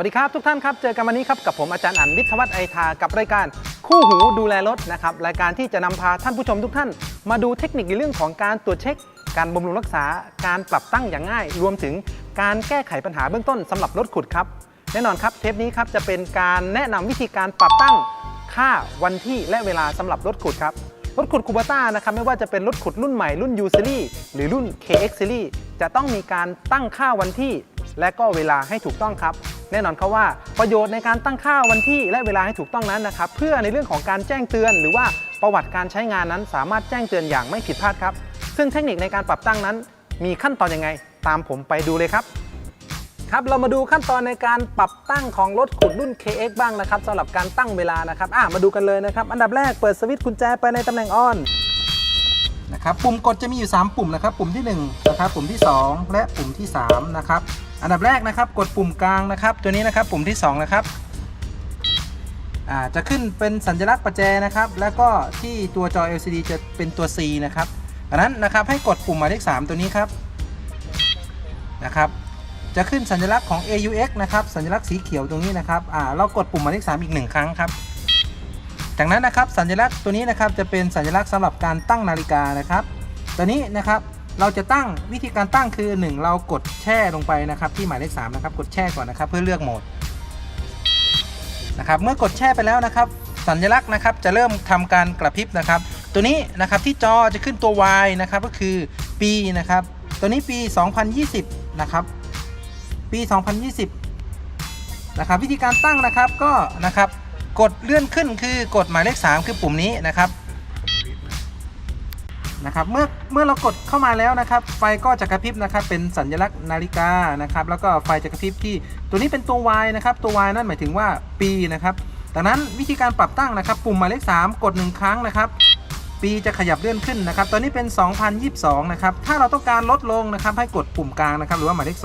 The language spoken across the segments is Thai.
วัสดีครับทุกท่านครับ เจอกันวันนี้ครับกับผมอาจารย์อันวิทวัฒน์ไอทากับรายการคู่หูดูแลรถนะครับรายการที่จะนำพาท่านผู้ชมทุกท่าน มาดูเทคนิคในเรื่องของการตรวจเช็ค การบำรุงรักษา การปรับตั้งอย่างง่าย รวมถึงการแก้ไขปัญหาเบื้องต้นสำหรับรถขุดครับแน่นอนครับเทปนี้ครับจะเป็นการแนะนำวิธีการปรับตั้งค่าวันที่และเวลาสำหรับรถขุดครับรถขุดคูบาต้านะครับไม่ว่าจะเป็นรถขุดรุ่นใหม่รุ่น U Series หรือรุ่น KX Series จะต้องมีการตั้งค่าวันที่ และก็เวลาให้ถูกต้องครับ แน่นอนครับว่าประโยชน์ในการตั้งค่าวันที่และเวลาให้ถูกต้องนั้นนะครับเพื่อในเรื่องของการแจ้งเตือน หรือว่าประวัติการใช้งานนั้น สามารถแจ้งเตือนอย่างไม่ผิดพลาดครับ ซึ่งเทคนิคในการปรับตั้งนั้น มีขั้นตอนยังไง ตามผมไปดูเลยครับครับเรามาดูขั้นตอนในการปรับตั้งของรถขุดรุ่น KX บ้างนะครับสำหรับการตั้งเวลานะครับอะมาดูกันเลยนะครับ อันดับแรกเปิดสวิตช์กุญแจไปในตำแหน่งออน นะครับปุ่มกดจะมีอยู่ 3 ปุ่มนะครับ ปุ่มที่1นะครับปุ่มที่ 2 และปุ่มที่3นะครับอันดับแรกนะครับกดปุ่มกลางนะครับ ตัวนี้นะครับปุ่มที่2นะครับอ่าจะขึ้นเป็นสัญลักษณ์ประแจนะครับ แล้วก็ที่ตัวจอ LCD จะเป็นตัว C นะครับดังนั้นนะครับให้กดปุ่มหมายเลข3ตัวนี้ครับนะครับจะขึ้นสัญลักษณ์ของ AUX นะครับสัญลักษณ์สีเขียวตรงนี้นะครับอ่าเรากดปุ่มหมายเลข3อีกหนึ่งครั้งครับ จากนั้นนะครับสัญลักษณ์ตัวนี้นะครับจะเป็นสัญลักษณ์สำหรับการตั้งนาฬิกานะครับ ตัวนี้นะครับเราจะตั้งวิธีการตั้งคือ 1 เรากดแช่ลงไปนะครับที่หมายเลข3นะครับกดแช่ก่อนนะครับ เพื่อเลือกโหมดนะครับเมื่อกดแช่ไปแล้วนะครับ สัญลักษณ์นะครับจะเริ่มทำการกระพริบนะครับ ตัวนี้นะครับที่จอจะขึ้นตัว Y นะครับก็คือปีนะครับ ตัวนี้ปี 2020 นะครับ ปี 2020นะครับวิธีการตั้งนะครับก็นะครับ กดเลื่อนขึ้นคือกดหมายเลข 3 คือปุ่มนี้นะครับนะครับเมื่อเมื่อเรากดเข้ามาแล้วนะครับ ไฟก็จะกระพริบนะครับ เป็นสัญลักษณ์นาฬิกานะครับ แล้วก็ไฟจะกระพริบที่ตัวนี้เป็นตัว Y นะครับ ตัว Y นั่นหมายถึงว่าปีนะครับดังนั้นวิธีการปรับตั้งนะครับ ปุ่มหมายเลข 3 กด 1 ครั้งนะครับ ปีจะขยับเลื่อนขึ้นนะครับ ตอนนี้เป็น 2022 นะครับ ถ้าเราต้องการลดลงนะครับ ให้กดปุ่มกลางนะครับ หรือว่าหมายเลข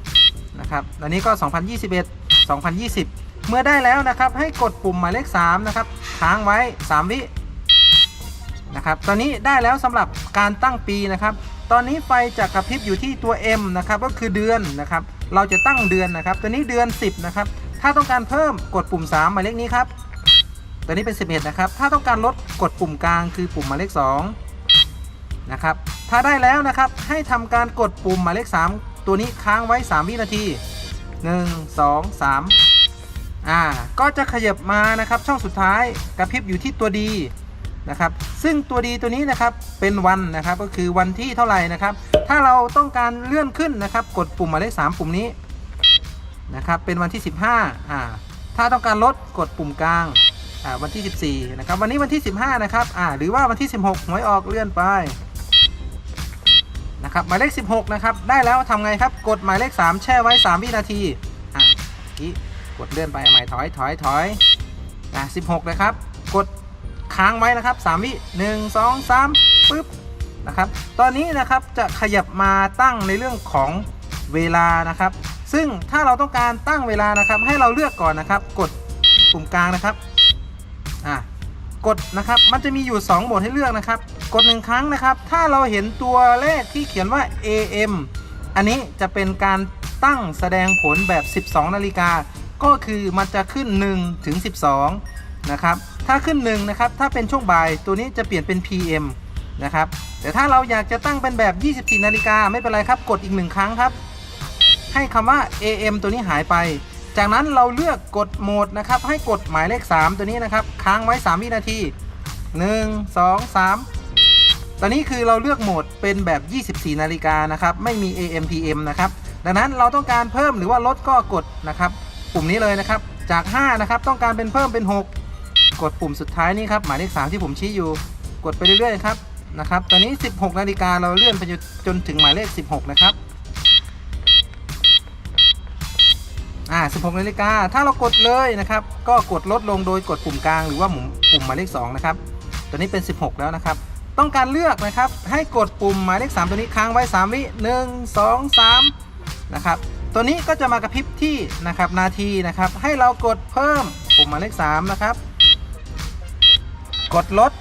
2นะครับอันนี้ก็ 2021 2020เมื่อได้แล้วนะครับให้กดปุ่มหมายเลข3นะครับค้างไว้ 3 วินะครับตอนนี้ได้แล้วสำหรับการตั้งปีนะครับ ตอนนี้ไฟจะกระพริบอยู่ที่ตัว M นะครับก็คือเดือนนะครับเราจะตั้งเดือนนะครับ ตัวนี้เดือน 10นะครับถ้าต้องการเพิ่มกดปุ่ม 3 หมายเลขนี้ครับตัวนี้เป็น 11นะครับถ้าต้องการลดกดปุ่มกลางคือปุ่มหมายเลข2นะครับถ้าได้แล้วนะครับให้ทำการกดปุ่มหมายเลข 3 ตัวนี้ค้างไว้ 3 วินาที 1 2 3 อ่าก็จะขยับมานะครับช่องสุดท้ายกระพริบอยู่ที่ตัวดีนะครับซึ่งตัวดีตัวนี้นะครับเป็นวันนะครับก็คือวันที่เท่าไหร่นะครับ ถ้าเราต้องการเลื่อนขึ้นนะครับ กดปุ่มหมายเลข3ปุ่มนี้นะครับเป็นวันที่ 15อ่าถ้าต้องการลดกดปุ่มกลางอ่าวันที่ 14นะครับวันนี้วันที่ 15นะครับอ่าหรือว่าวันที่ 16หวยออกเลื่อนไปนะครับหมายเลข 16นะครับได้แล้วทำไงครับกดหมายเลข 3 แช่ไว้ 3 วินาทีอะเมื่อกี้ กดเลื่อนไปเอาใหม่ถอยถอยถอยอะ16นะครับ กดค้างไว้นะครับ3วิ1 2 3ปึ๊บนะครับ ตอนนี้นะครับจะขยับมาตั้งในเรื่องของเวลานะครับ ซึ่งถ้าเราต้องการตั้งเวลานะครับ ให้เราเลือกก่อนนะครับ กดปุ่มกลางนะครับอะกดนะครับ มันจะมีอยู่ 2โหมดให้เลือกนะครับ กด1ครั้งนะครับ ถ้าเราเห็นตัวเลขที่เขียนว่า AM อันนี้จะเป็นการตั้งแสดงผลแบบ 12 นาฬิกา ก็คือมันจะขึ้น1ถึง12 นะครับ ถ้าขึ้น1นะครับ ถ้าเป็นช่วงบ่ายตัวนี้จะเปลี่ยนเป็น PM นะครับ แต่ถ้าเราอยากจะตั้งเป็นแบบ 24 นาฬิกาไม่เป็นไรครับ กดอีก1ครั้งครับ ให้คำว่า AM ตัวนี้หายไป จากนั้นเราเลือกกดโหมดนะครับ ให้กดหมายเลข 3 ตัวนี้นะครับ ค้างไว้ 3 วินาที 1 2 3ตอนนี้คือเราเลือกโหมดเป็นแบบ 24 นาฬิกานะครับ ไม่มี AM PM นะครับ ดังนั้นเราต้องการเพิ่มหรือว่าลดก็กดนะครับ ปุ่มนี้เลยนะครับ จาก 5 นะครับ ต้องการเป็นเพิ่มเป็น 6 กดปุ่มสุดท้ายนี่ครับ หมายเลข3ที่ผมชี้อยู่ กดไปเรื่อยๆครับนะครับ ตอนนี้ 16 นาฬิกาเราเลื่อนไปจนถึงหมายเลข 16 นะครับอ่า16นาฬิกาถ้าเรากดเลยนะครับ ก็กดลดลงโดยกดปุ่มกลางหรือว่าหมุนปุ่มหมายเลข2นะครับ ตัวนี้เป็น 16 แล้วนะครับ ต้องการเลือกนะครับ ให้กดปุ่มหมายเลข 3 ตัวนี้ค้างไว้ 3 วิ1 2 3นะครับ ตัวนี้ก็จะมากระพริบที่นะครับนาทีนะครับ ให้เรากดเพิ่มปุ่มหมายเลข 3 นะครับ กดลด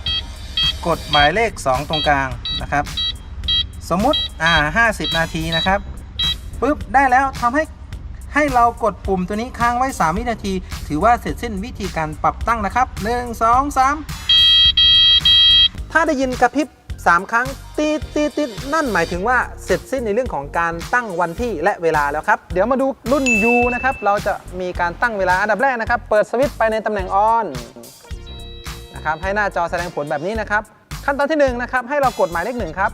กดหมายเลข 2 ตรงกลางนะครับ สมมุติอ่า50 นาทีนะครับปุ๊บได้แล้วทำให้ให้เรากดปุ่มตัวนี้ค้างไว้ 3 วินาที ถือว่าเสร็จสิ้นวิธีการปรับตั้งนะครับ 1 2 3 ถ้าได้ยินกระพริบ3 ครั้งตีตีตี นั่นหมายถึงว่าเสร็จสิ้นในเรื่องของการตั้งวันที่และเวลาแล้วครับ เดี๋ยวมาดูรุ่น U นะครับ เราจะมีการตั้งเวลาอันดับแรกนะครับ เปิดสวิตช์ไปในตำแหน่ง on นะครับ ให้หน้าจอแสดงผลแบบนี้นะครับ ขั้นตอนที่หนึ่งนะครับ ให้เรากดหมายเลขหนึ่งครับ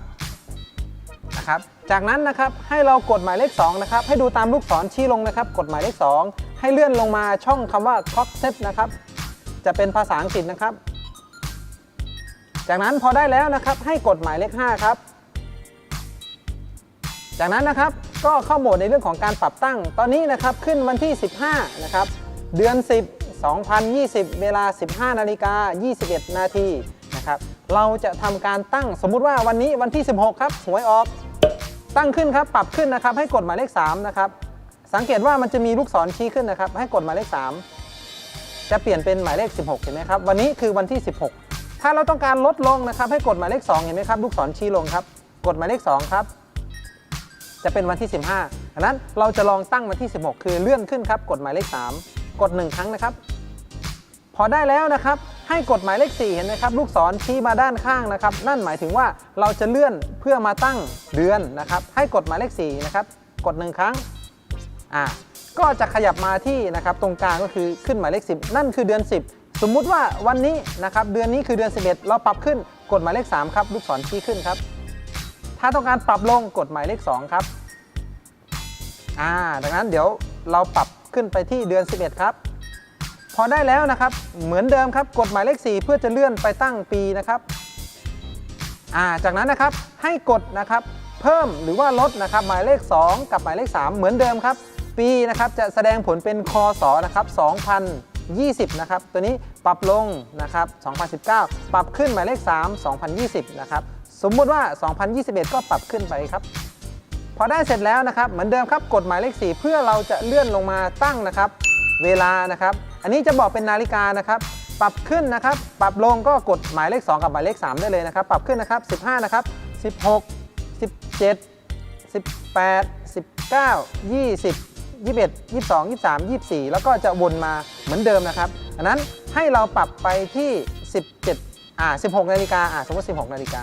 นะครับ จากนั้นนะครับ ให้เรากดหมายเลข2นะครับ ให้ดูตามลูกศรชี้ลงนะครับ กดหมายเลข 2 ให้เลื่อนลงมาช่องคำว่า clock set นะครับ จะเป็นภาษาอังกฤษนะครับ จากนั้นพอได้แล้วนะครับ ให้กดหมายเลข 5 ครับ จากนั้นนะครับก็เข้าโหมดในเรื่องของการปรับตั้ง ตอนนี้นะครับขึ้นวันที่ 15 นะครับ เดือน 10 2020 เวลา 15 นาฬิกา 21 นาทีนะครับเราจะทำการตั้งสมมุติว่าวันนี้วันที่ 16 ครับหวยออกตั้งขึ้นครับปรับขึ้นนะครับให้กดหมายเลข 3 นะครับ สังเกตว่ามันจะมีลูกศรชี้ขึ้นนะครับ ให้กดหมายเลข 3 จะเปลี่ยนเป็นหมายเลข 16 เห็นไหมครับ วันนี้คือวันที่ 16 ถ้าเราต้องการลดลงนะครับ ให้กดหมายเลข 2 เห็นไหมครับ ลูกศรชี้ลงครับ กดหมายเลข 2 ครับ จะเป็นวันที่ 15ดังนั้นเราจะลองตั้งวันที่ 16 คือเลื่อนขึ้นครับ กดหมายเลข 3 กด 1 ครั้งนะครับ พอได้แล้วนะครับให้กดหมายเลข 4 เห็นไหมครับ ลูกศรชี้มาด้านข้างนะครับ นั่นหมายถึงว่าเราจะเลื่อนเพื่อมาตั้งเดือนนะครับ ให้กดหมายเลข 4 นะครับ กด 1 ครั้งอ่าก็จะขยับมาที่นะครับตรงกลางก็คือขึ้นหมายเลข 10 นั่นคือเดือน 10 สมมุติว่าวันนี้นะครับเดือนนี้คือเดือน 11 เราปรับขึ้นกดหมายเลข 3 ครับ ลูกศรชี้ขึ้นครับ ถ้าต้องการปรับลงกดหมายเลข 2 ครับ อ่า ดังนั้นเดี๋ยวเราปรับขึ้นไปที่เดือน 11 ครับ พอได้แล้วนะครับ เหมือนเดิมครับ กดหมายเลข 4 เพื่อจะเลื่อนไปตั้งปีนะครับ อ่า จากนั้นนะครับ ให้กดนะครับ เพิ่มหรือว่าลดนะครับ หมายเลข 2 กับหมายเลข 3 เหมือนเดิมครับ ปีนะครับ จะแสดงผลเป็นคศนะครับ 2020 นะครับ ตัวนี้ปรับลงนะครับ 2019 ปรับขึ้นหมายเลข 3 2020 นะครับ สมมุติว่า 2021 ก็ปรับขึ้นไปครับ พอได้เสร็จแล้วนะครับ เหมือนเดิมครับกดหมายเลข 4 เพื่อเราจะเลื่อนลงมาตั้งนะครับ เวลานะครับ อันนี้จะบอกเป็นนาฬิกานะครับ ปรับขึ้นนะครับ ปรับลงก็กดหมายเลข 2 กับหมายเลข 3 ได้เลยนะครับ ปรับขึ้นนะครับ 15 นะครับ 16 17 18 19 20 21 22 23 24 แล้วก็จะวนมาเหมือนเดิมนะครับ อันนั้นให้เราปรับไปที่ 17 อ่า 16 นาฬิกา อ่า สมมติ 16 นาฬิกา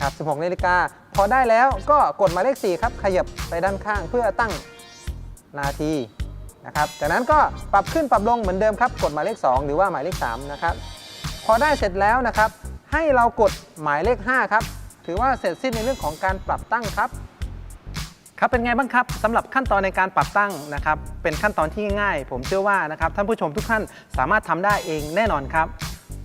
ครับ16นาฬิกาพอได้แล้วก็กดหมายเลข 4 ครับ ขยับไปด้านข้างเพื่อตั้งนาทีนะครับจากนั้นก็ปรับขึ้นปรับลงเหมือนเดิมครับ กดหมายเลข 2 หรือว่าหมายเลข3นะครับพอได้เสร็จแล้วนะครับ ให้เรากดหมายเลข 5 ครับ ถือว่าเสร็จสิ้นในเรื่องของการปรับตั้งครับครับเป็นไงบ้างครับสำหรับขั้นตอนในการปรับตั้งนะครับ เป็นขั้นตอนที่ง่าย ผมเชื่อว่านะครับท่านผู้ชมทุกท่านสามารถทำได้เองแน่นอนครับ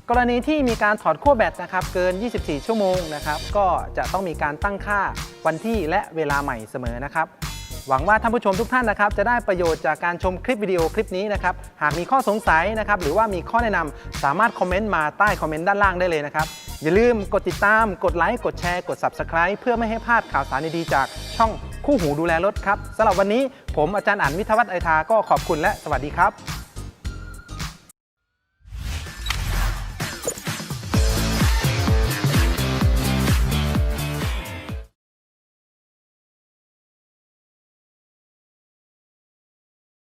กรณีที่มีการถอดขั้วแบตนะครับเกิน 24 ชั่วโมงนะครับก็จะต้องมีการตั้งค่าวันที่และเวลาใหม่เสมอนะครับหวังว่าท่านผู้ชมทุกท่านนะครับจะได้ประโยชน์จากการชมคลิปวิดีโอคลิปนี้นะครับหากมีข้อสงสัยนะครับหรือว่ามีข้อแนะนำสามารถคอมเมนต์มาใต้คอมเมนต์ด้านล่างได้เลยนะครับอย่าลืมกดติดตาม กดไลค์กดแชร์กด Subscribe เพื่อไม่ให้พลาดข่าวสารดีๆจากช่องคู่หูดูแลรถครับสำหรับวันนี้ผมอาจารย์อั๋นวิทวัฒน์ไอทาก็ขอบคุณและสวัสดีครับ